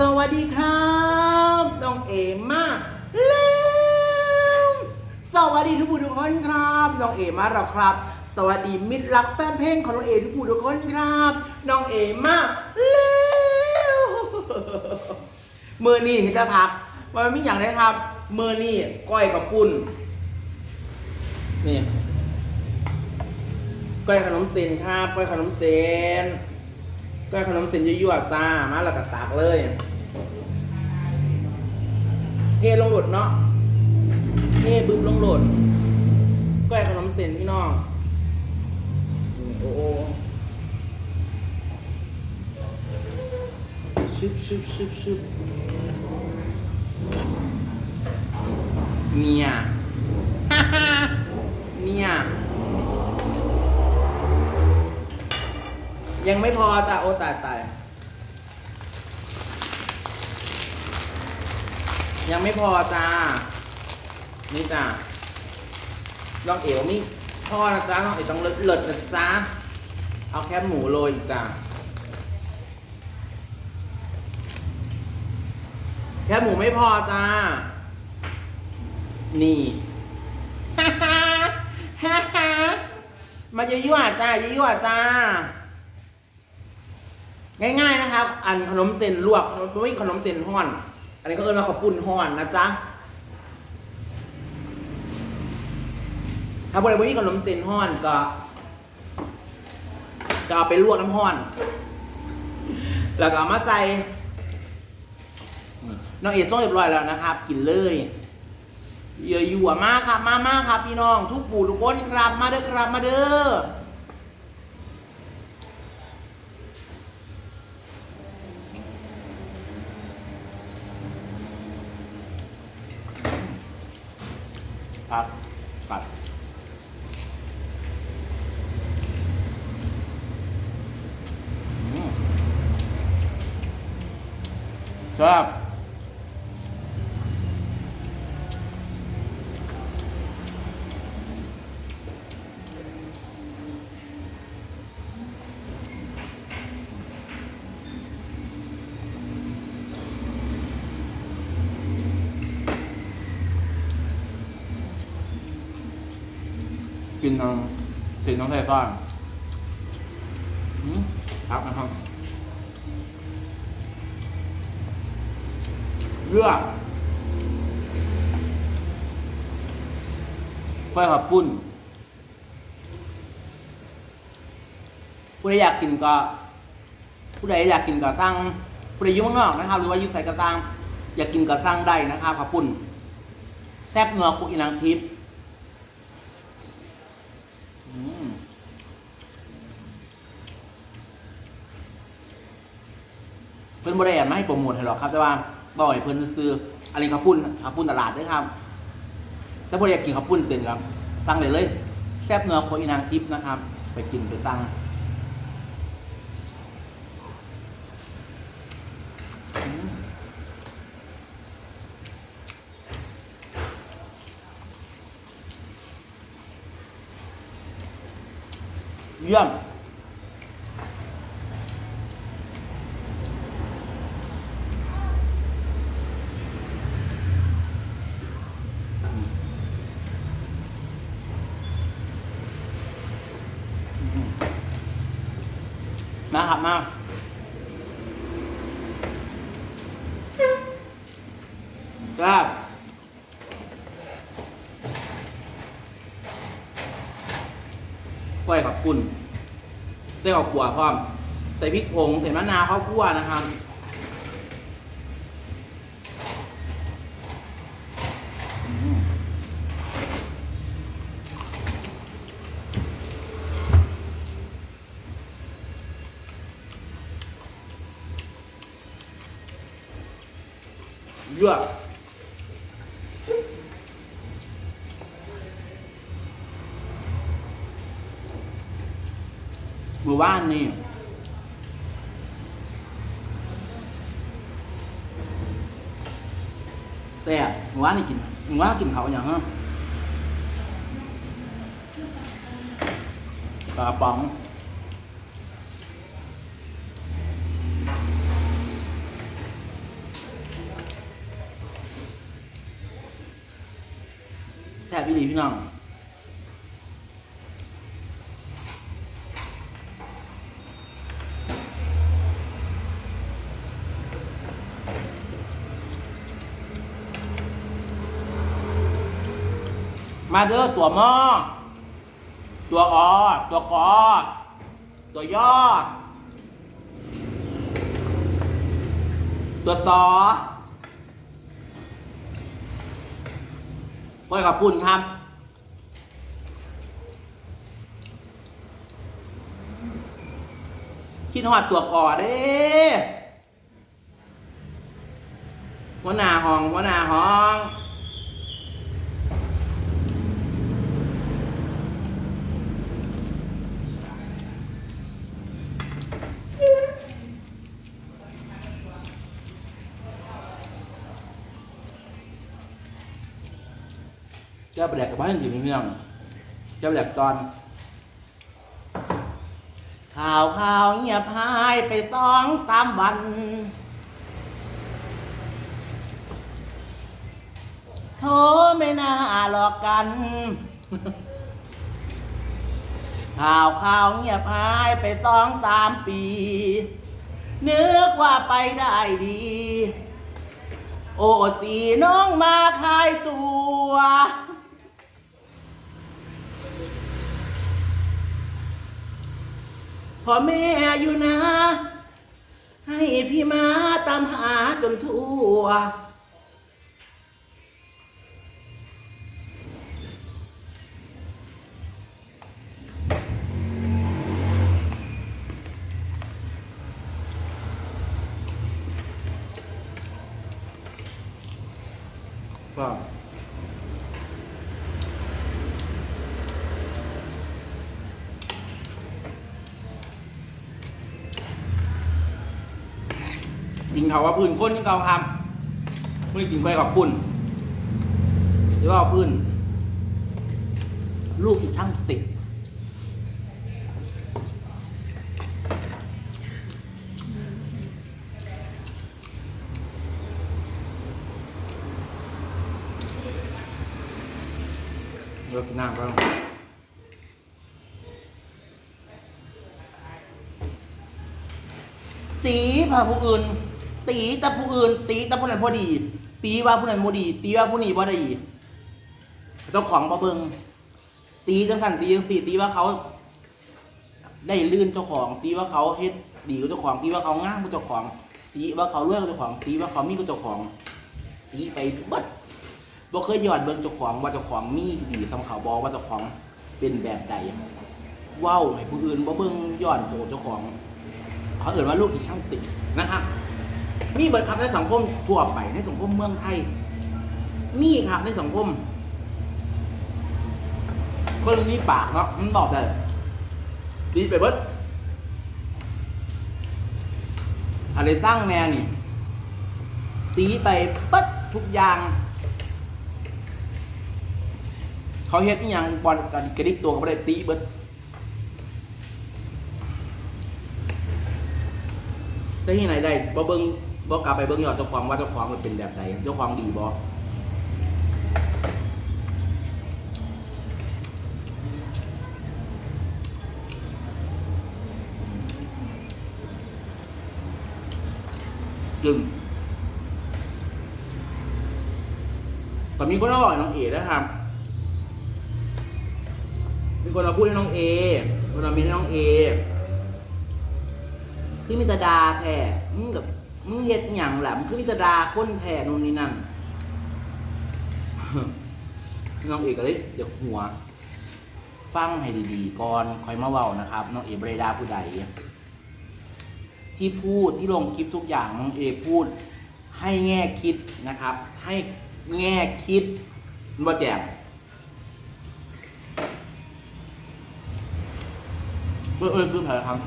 สวัสดีครับน้องเอมมาแล้วสวัสดีทุกผู้ทุกคนครับน้องเอมาแล้วครับ สวัสดีมิตรรักแฟนเพลงของน้องเอทุกผู้ทุกคนครับน้องเอมาแล้วมือนี่เห็นจะพักมันไม่อย่างไรครับมือนี่ก้อยกับปุ้นนี่ก้อยขนมเส้นครับก้อยขนมเส้น ก็ขนมเส้นยั่วๆจ้า มาแล้วก็ตักเลย เทลงโหลดเนาะ เทบึ้มลงโหลดก็ขนมเส้นพี่น้อง โอ้โหชึบชึบชึบชึบเนี่ย เนี่ย ยังไม่พอจ้ะโอตายตายยังไม่พอจ้า นี่จ้าลองเอวมีพ่อนะจ้าลองเอวต้องเลิศเลิศนะจ้าเอาแคบหมูโรยจ้าแคบหมูไม่พอจ้า นี่มาเยอะๆจ้าเยอะๆจ้า ง่ายๆนะครับ อันขนมเส้นลวกไม่ขนมเส้นห่อน อันนี้ก็เอิ้นว่าข้าวปุ้นห่อนนะจ๊ะถ้าบริเวณนี้ขนมเส้นห่อนก็ก็เอาไปลวกน้ำห่อน แล้วก็เอามาใส่น้องเอ็ดส่งเรียบร้อยแล้วนะครับ กินเลยเยอะอยู่มากครับ มามากครับ พี่น้องทุกปู่ทุกคนครับมาเด้อครับมาเด้อ ครับปัดอืมชอบ กินน้องกินน้องไทยซ่อนครับนะครับเลือกค่อยขับปุ้นผู้ใดอยากกินก็ผู้ใดอยากกินก็สั่งผู้ใดยู่ข้างนอกนะครับ หรือว่ายู่ใส่กระซังอยากกินก็สั่งได้นะครับขับปุ้นแซ่บเนื้อคุกอีนางทิพย์ เพิ่นบ่ได้แอบมาให้โปรโมทให้หรอกครับ แต่ว่าบ่อยเพิ่นซื้ออะไรข้าวปุ้นข้าวปุ้นตลาดด้วยครับถ้าบ่ได้อยากกินข้าวปุ้นเสร็จครับ สั่งเลยเลย แซ่บเนื้อโคอีนางทิพย์นะครับ ไปกินไปสั่ง เยี่ยม มาครับมาครับก้อยกับปุ่น ข้าวคั่วพร้อม ใส่พริกผงใส่มะนาวข้าวคั่วนะครับ หมู่บ้านนี่แซ่บหมู่บ้านนี่กินหมู่บ้านกินเขาอย่างฮะปลาป๋องแซ่บอีหลีพี่น้อง มาเด้อตัวมอตัวอตัวกอตัวยอตัวซอก้อยขอบคุณครับคิดหอดตัวก่อเด้หัวหน้าห้องหัวหน้าห้อง เจ้าประแดกกับบ้านอยู่นี่พี่น้องเจ้าประแดกตอน ข่าวข่าวเงียบหายไปสองสามวัน โทไม่น่าหลอกกัน ข่าวข่าวเงียบหายไปสองสามปีนึกว่าไปได้ดี โอ้สีน้องมาคายตัว พ่อแม่อยู่นะ ให้พี่มาตามหาจนทั่วก็ กินเขาว่าพื้นคนที่เขาทำไม่กินไปกับปุ่นหรือว่าพื้น ลูกอีกช่างติดเลิกกินน้ำก็ตีพาผู้อื่น ตีแต่ผู้อื่น ตีแต่ผู้นั้นพอดี ตีว่าผู้นั้นพอดี ตีว่าผู้นี้พอดีเจ้าของมาเบิงตีจังสันตีจังสี่ตีว่าเขาได้ลื่นเจ้าของ ตีว่าเขาเฮ็ดดีกับเจ้าของ ตีว่าเขาง่ามกับเจ้าของ ตีว่าเขาเลื่อนกับเจ้าของ ตีว่าเขามีกับเจ้าของ ตีไปบิดบ่เคยย้อนเบิ่งเจ้าของว่าเจ้าของมีดีสำเขาบอกว่าเจ้าของเป็นแบบใดว้าให้ผู้อื่นบ่เบิ่งย้อนโจเจ้าของเขาเอ่นว่าลูกอีช่างติดนะครับ มีเบิดครับในสังคมทั่วไปในสังคมเมืองไทย มีครับในสังคม คนมีปากเนาะมันตอบได้ดีไปเบิดอะไรสร้างแนวนี่ตีไปเปัดทุกอย่าง เขาเฮ็ดอีหยังบอลกันกระดิกตัวก็บ่ได้ตีเบิดแต่ที่ไหนได้บ่เบิ่ง บ่กลับไปเบิ่งยอดเจ้าของว่าเจ้าของมันเป็นแบบใดเจ้าของดีบ่จึงแต่มีคนมาบอกน้องเอ๋นะครับมีคนมาพูดให้น้องเอคนมามีให้น้องเอคือมิตรดาแท้กับ มึงเฮ็ดอหย่างแหละมึงคือมิตรดาคนแท้นู่นนี่นั่นน้องเอกก็เลยเดี๋ยวหัว ฟังให้ดีๆก่อนคอยมาเว้านะครับ น้องเอบรดาผู้ใดที่พูดที่ลงคลิปทุกอย่างน้องเอพูด ให้แง่คิดนะครับ ให้แง่คิดมาแจกเออเออซื้อแผลครับ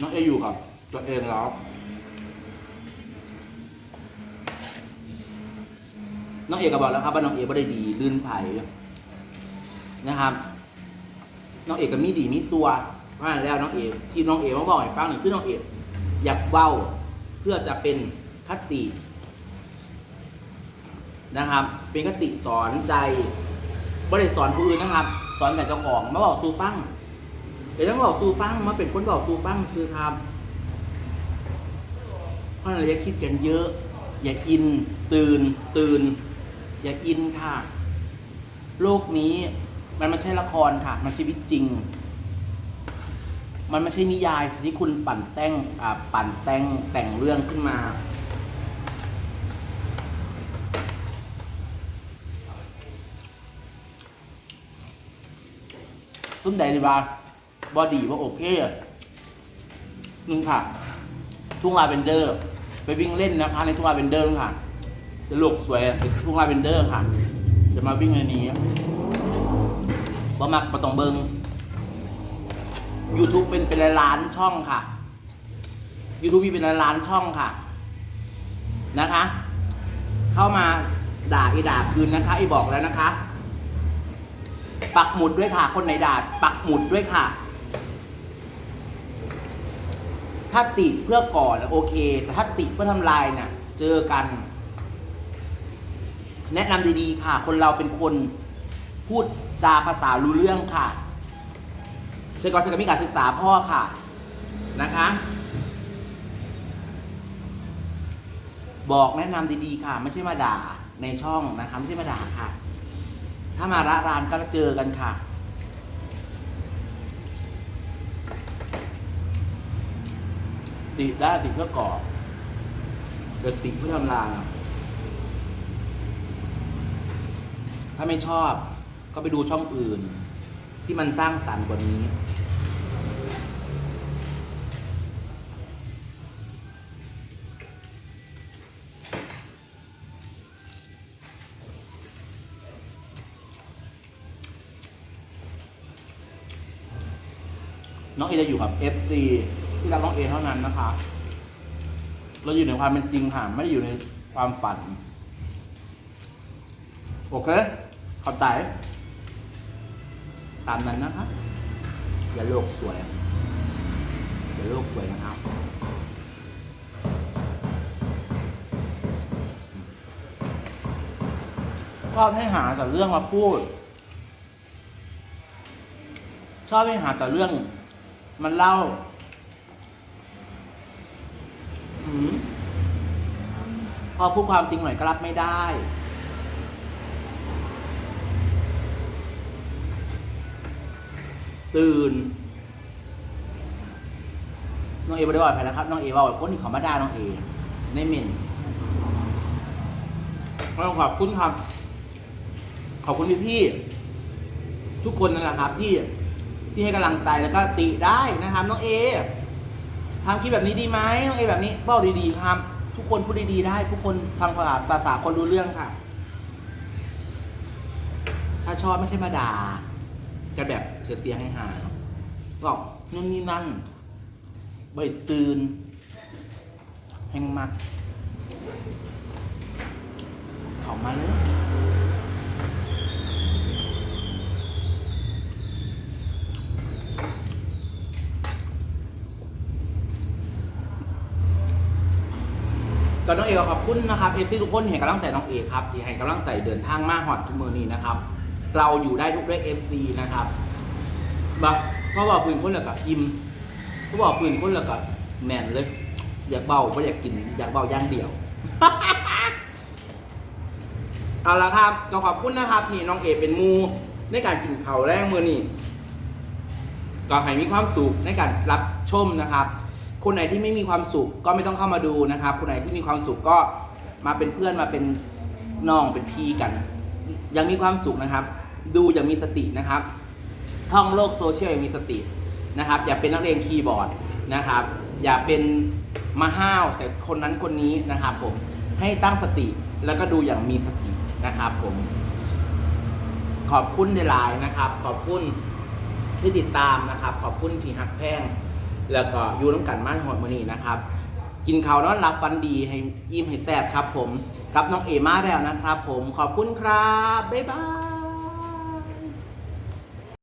น้องเออยู่กับตัวเองแล้ว น้องเอกก็บอกแล้วครับว่าน้องเอไม่ได้ดีลื่นไผ่นะครับ น้องเอกก็มีดีมีซัวเพราะฉะนั้นแล้วน้องเอกที่น้องเอกมาบอกให้ฟังหนึ่งคือน้องเอกอยากเว้าเพื่อจะเป็นคตินะครับ เป็นคติสอนใจบริสอนผู้อื่นนะครับ สอนแต่เจ้าของมาบอกสู้ปั้ง เดี๋ยวต้องบอกสู้ปั้งมาเป็นคนบอกสู้ปั้งซื้อครับเพราะเราอย่าคิดกันเยอะ อย่าอิน ตื่น ตื่น อย่าอินค่ะ โลกนี้มันไม่ใช่ละครค่ะ มันชีวิตจริง มันไม่ใช่นิยายที่คุณปั่นแต่งปั่นแต่งแต่งเรื่องขึ้นมาส้นใดเลยว่า บอดีว่าโอเคนึงค่ะ ทุ่งลาเวนเดอร์ ไปวิ่งเล่นนะคะ ในทุ่งลาเวนเดอร์ค่ะ จะโลกสวยทุ่งลาเวนเดอร์ค่ะ จะมาวิ่งในนี้บ่มักประตองเบิง YouTube เป็นเป็นล้านช่องค่ะ YouTube มีเป็นล้านช่องค่ะ นะคะ เข้ามาด่าอีด่าคืนนะคะอีบอกแล้วนะคะ ปักหมุดด้วยค่ะ คนไหนด่าปักหมุดด้วยค่ะ ถ้าติเพื่อก่อนโอเค แต่ถ้าติเพื่อทำลายเนี่ยเจอกัน แนะนำดีๆค่ะ คนเราเป็นคนพูดจาภาษารู้เรื่องค่ะเชยก่อนเชยก็มีการศึกษาพ่อค่ะนะคะบอกแนะนำดีๆค่ะ ไม่ใช่มาด่าในช่องนะคะไม่ใช่มาด่าค่ะ ถ้ามาระรานก็เจอกันค่ะ ติได้ติเพื่อก่อเกิดติเพื่อทำลายถ้าไม่ชอบก็ไปดูช่องอื่น ที่มันสร้างสรรค์กว่านี้น้องเอจะอยู่กับ FC ที่เรักน้องเองเท่านั้นนะคะ เราอยู่ในความเป็นจริงค่ะ ไม่ได้อยู่ในความฝัน โอเค ขอบใจ ตามนั้นนะคะ อย่าโลกสวย อย่าโลกสวยนะครับชอบให้หาแต่เรื่องมาพูด ชอบให้หาแต่เรื่องมันเล่า พอพูดความจริงหน่อยก็รับไม่ได้ ตื่น น้องเอไม่ได้ว่าใครนะครับ น้องเอว่าคนที่ขามาด่าน้องเอในเมนต้อขอบคุณครับขอบคุณพี่พี่ทุกคนนั่นแหละครับที่ที่ให้กำลังใจแล้วก็ติได้นะครับน้องเอทำคลิปแบบนี้ดีไหมน้องเอแบบนี้เบ้าดีๆครับ ทุกคนพูดดีๆได้ ทุกคนฟังภาษาภาษาคนรู้เรื่องค่ะ ถ้าชอบไม่ใช่มาด่าจะแบบเสียเสียให้หายบอกนู่นนี่นั่นใบตื่นแห่งมากเขามาเลย ก็น้องเอกขอบคุณนะครับเอฟที่ทุกคนเห็นกำลังใจน้องเอกครับที่ให้กำลังใจเดินทางมาหอดทุกมือนี้นะครับ เราอยู่ได้ทุกด้วยเอฟซีนะครับบ่เพราะว่าปืนคนละกับอิ่มเพราะว่าปืนคนละกับแมนเลย อยากเบาไม่อยากกินอยากเบาย่างเดียวเอาละครับก็ขอบคุณนะครับที่น้องเอกเป็นมูในการกินเผาแรงมือนี้ก็ให้มีความสุขในการรับชมนะครับ คนไหนที่ไม่มีความสุขก็ไม่ต้องเข้ามาดูนะครับ คนไหนที่มีความสุขก็มาเป็นเพื่อนมาเป็นน้องเป็นพี่กัน ยังมีความสุขนะครับ ดูอย่างมีสตินะครับท่องโลกโซเชียลอย่างมีสตินะครับ อย่าเป็นนักเรียนคีย์บอร์ดนะครับ อย่าเป็นมาห้าวใส่คนนั้นคนนี้นะครับ ผมให้ตั้งสติแล้วก็ดูอย่างมีสตินะครับผม ขอบคุณในไลน์นะครับ ขอบคุณที่ติดตามนะครับ ขอบคุณที่หักแพง แล้วก็อยู่น้ำกันมากหอดมือนี้นะครับ กินข้าวนอนหลับฟันดีให้ยิ้มให้แซ่บครับผมกับน้องเอมาแล้วนะครับผมขอบคุณครับ บ๊ายบาย